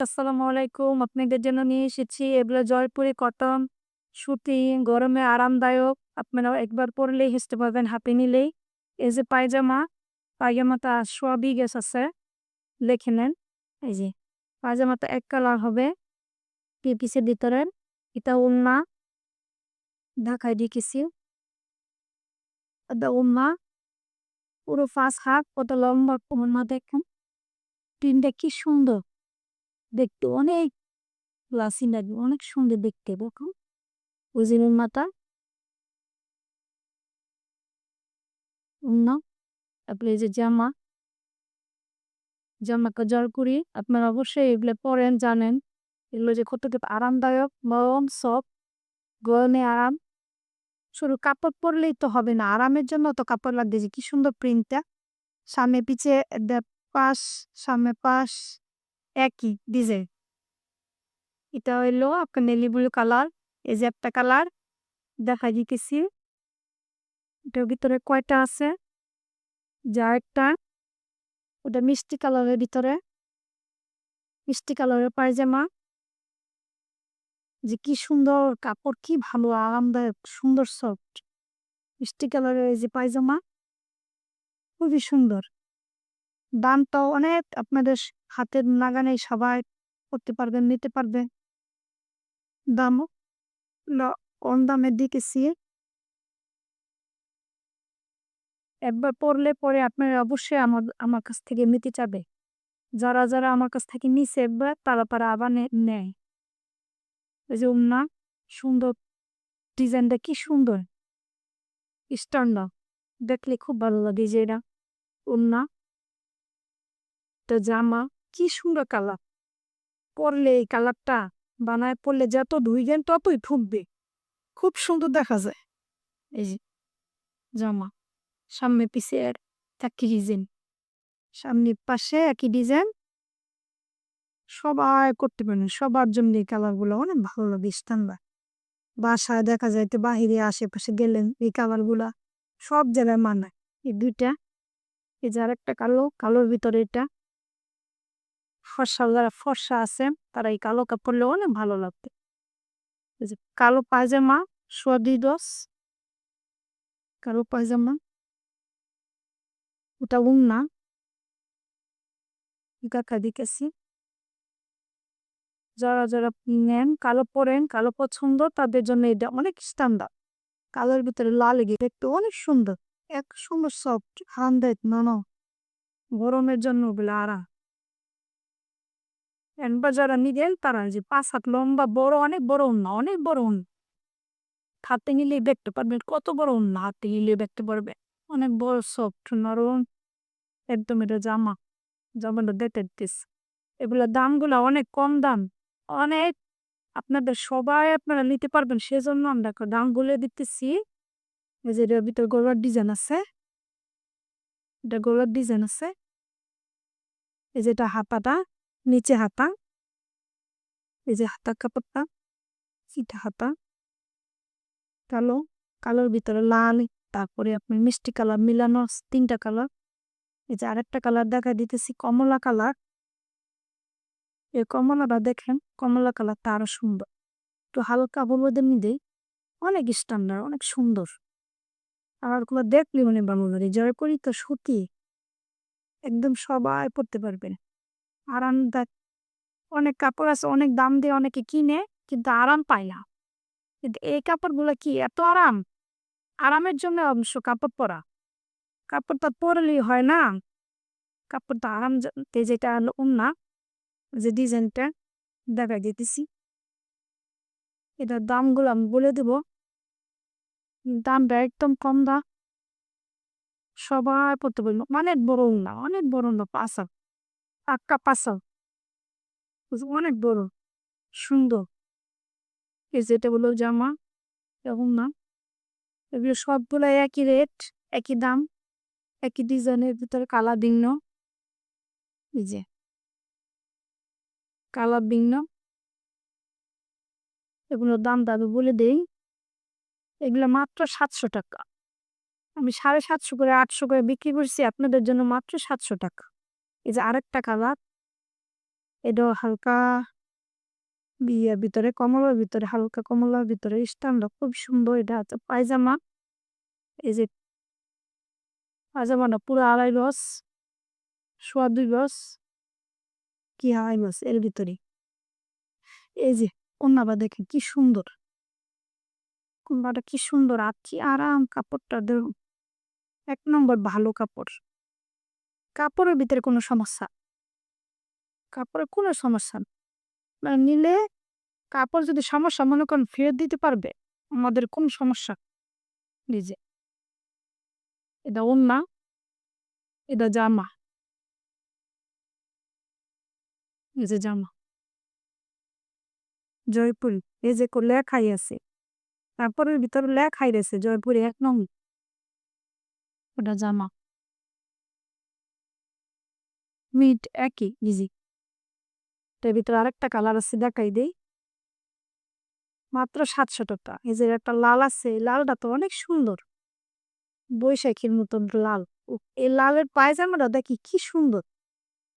আসসালামু আলাইকুম। আপনাদের জন্য নিয়ে এসেছি এগুলো জয়পুরি কটন, সুতি, গরমে আরামদায়ক। আপনারা একবার পরলেই হেসতে পারবেন হাতে নিলেই। এই যে পায়জামা, পায়জামাটা সোয়া গেস আছে। দেখে নেন। এই যে পায়জামাটা এক কালার হবে। থ্রি পিসের ভিতরে। এটা ওড়না। ঢাকায় দিয়েছি। এটা ওড়না। পুরো ফার্স্ট হাত কত লম্বা ওড়না দেখেন। প্রিন্টটা কি সুন্দর। দেখতে অনেক ক্লাসি লাগবে অনেক সুন্দর দেখতে দেখুন উজিনের মাথা। অন্য তারপরে যে জামা। জামা কাজার করি। আপনারা অবশ্যই এগুলো পরেন জানেন। এগুলো যে কতটা আরামদায়ক নরম সফট গরমে আরাম। শুধু কাপড় পরলেই তো হবে না, আরামের জন্য তো কাপড় লাগবে যে কি সুন্দর প্রিন্টটা সামনে পিছে পাশ, সামনে পাশ। একই ডিজাইন এটা হইল আপনার নেলি ব্লু কালার এই যে একটা কালার দেখা দিতেছি এটার ভিতরে কয়টা আছে যা একটা ওটা মিষ্টি কালারের ভিতরে মিষ্টি কালারের পায়জামা যে কি সুন্দর কাপড় কি ভালো আরামদায়ক সুন্দর সফট মিষ্টি কালারের এই যে পায়জামা খুবই সুন্দর দামটাও অনেক আপনাদের হাতের নাগানে সবাই করতে পারবে, নিতে পারবে। দামও কম দামের দিকেছি একবার পড়লে পরে আপনার অবশ্যই আমার আমার কাছ থেকে নিতে চাবে। যারা যারা আমার কাছ থেকে নিছে একবার, তারা তারা আবার নেয়। ওই যে উন্না, সুন্দর ডিজাইনটা কি সুন্দর। স্টার্ন দেখলে খুব ভালো লাগে যে এটা। উন্না জামা। কি সুন্দর কালার। পরলে এই কালারটা বানায় পরলে যত ধুইবেন ততই ফুটবে। খুব সুন্দর দেখা যায়। এই যে, জামা, সামনে পিছে একই ডিজাইন। সামনে পাশে একই ডিজাইন। সবাই করতে পারেন সবার জন্য এই কালারগুলো অনেক ভালো লাগে স্ট্যান্ডার্ড। বাসায় দেখা যায় তো বাহিরে আশেপাশে গেলেন, এই কালারগুলা সব জায়গায় মানায়। এই দুইটা, এই যে একটা কালো, কালোর ভিতরে এটা। ফর্সা, যারা ফর্সা আছে, তারা এই কালো কাপড় পরলে অনেক ভালো লাগবে কালো পায়জামা, সোয়াদি দশ কালো পায়জামা, ওটা উন্না দেখা দিতেছি যারা যারা নেন, কালো পরেন, কালো পছন্দ, তাদের জন্য এটা অনেক স্ট্যান্ডার্ড কালোর ভিতরে লাল গিয়ে দেখতে অনেক সুন্দর। এক সুন্দর সফট আরামদায়ক না। গরমের জন্য ওগুলো আরাম। যারা নিলেন, তারা যে পাঁচ হাত লম্বা, বড়, অনেক বড় উন্না অনেক বড় উন্না হাতে নিলে দেখতে পারবেন কত বড় উন্না হাতে নিলে দেখতে পারবে অনেক বড় সফট নরম, একদম এটা জামা, জামাটা দেখতে দিস। এগুলো দামগুলো অনেক কম দাম, অনেক আপনাদের সবাই আপনারা নিতে পারবেন, সেজন্য আমরা দামগুলো দিতেছি। এই যে এটার ভিতরে গোলার ডিজাইন আছে। এটা গোলার ডিজাইন আছে। এই যেটা হাতাটা। নিচে হাতা এই যে হাতা কাপড়টা চিটা হাতা কালো কালোর ভিতরে লাল তারপরে আপনার মিষ্টি কালার মিলানো তিনটা কালার এই যে আরেকটা কালার দেখা দিতেছি কমলা কালার এই কমলাটা দেখেন কমলা কালারটা আরও সুন্দর তো হালকা হলুদের মধ্যে অনেক স্ট্যান্ডার্ড অনেক সুন্দর আরগুলো দেখলি মনে লাগে জয় করি তো সুতি একদম সবাই পড়তে পারবেন আরামদায়ক। অনেক কাপড় আছে, অনেক দাম দিয়ে অনেকে কিনে, কিন্তু আরাম পায় না। কিন্তু এই কাপড়গুলো কি এত আরাম? আরামের জন্য অবশ্য কাপড় পরা। কাপড়টা পরলেই হয় না। কাপড়টা আরাম যেটা হলো উন্না যে ডিজাইনটা, দেখা দিতেছি। এটার দামগুলো আমি বলে দেব। দামটা একদম কম দা। সবাই পড়তে পারব অনেক বড় উন্না অনেক বড় উন্না পাশা পাক্কা পাশা অনেক বড়, সুন্দর। এই যেটা বলো জামা, এরকম না? এগুলো সবগুলো একই রেট, একই দাম, একই ডিজাইনের ভিতরে কালার ভিন্ন। এই যে। কালার ভিন্ন। এগুলোর দাম দাবি বলে দেই। এগুলো মাত্র সাতশো টাকা। আমি সাড়ে সাতশো করে, আটশো করে বিক্রি করছি, আপনাদের জন্য মাত্র সাতশো টাকা। এই যে আরেকটা কালার এটাও হালকা বিয়ের ভিতরে কমলার ভিতরে হালকা কমলার ভিতরে স্টানটা খুব সুন্দর এটা হচ্ছে পায়জামা এই যে পায়জামাটা পুরো আড়াই গজ সোয়া দুই গজ কি আড়াই গজ এর ভিতরে এই যে কন্যাবা দেখেন কি সুন্দর কন্যাটা কি সুন্দর আর কি আরাম কাপড়টা এক নম্বর ভালো কাপড় কাপড়ের ভিতরে কোনো সমস্যা। কাপড়ের কোনো সমস্যা মানে নিলে কাপড় যদি সমস্যা, মনে করেন ফেরত দিতে পারবে, আমাদের কোন সমস্যা? নিজে। এটা ওন্না, এটা জামা। এই যে জামা। জয়পুরি, এই যে লেখাই আছে। তারপরে ভিতরে লেখাই রয়েছে, জয়পুরি এক নং। ওটা জামা। মিট একই ইজি এটার ভিতরে আরেকটা কালার আছে, দেখাই দেই। মাত্র সাতশো টাকা। এই যে একটা লাল আছে লালটা তো অনেক সুন্দর। বৈশাখীর মতন লাল। এই লালের পায়জামাটা দেখি কি সুন্দর।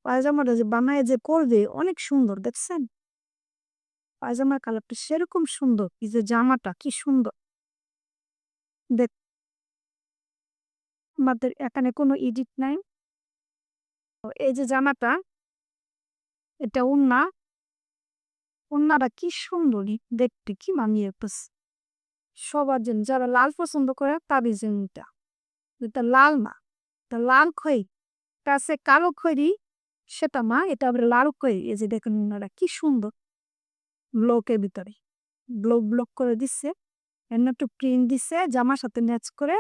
পায়জামাটা যে বানায় যে করবে, অনেক সুন্দর, দেখছেন? পায়জামার কালারটা সেরকম সুন্দর। এই যে জামাটা কি সুন্দর। দেখ, আমাদের এখানে কোনো এডিট নাই। এই যে জামাটা, এটা উন্না। উন্নাটা কি সুন্দর, দেখতে কি মানিয়ে পেছে সবার জন্য, যারা লাল পছন্দ করে, তাদের জন্য এটা। এটা লাল না, এটা লাল খই। কাছে কালো খৈরি সেটা মা এটা আবার লাল খই। এই যে দেখেন উন্নাটা কি সুন্দর। ব্লকের ভিতরে। ব্লক ব্লক করে দিচ্ছে এমন একটু প্রিন্ট দিচ্ছে জামার সাথে ম্যাচ করে,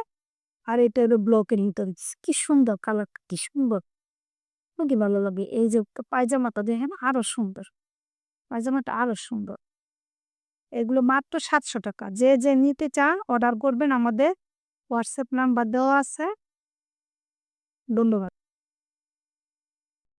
আর এটা ব্লকের ভিতরে। কি সুন্দর কালার কি সুন্দর। কি ভালো লাগে এই যে পায়জামাটা দেখেন আরও সুন্দর পায়জামাটা আরও সুন্দর এগুলো মাত্র সাতশো টাকা যে যে নিতে চান অর্ডার করবেন আমাদের হোয়াটসঅ্যাপ নাম্বার দেওয়া আছে ধন্যবাদ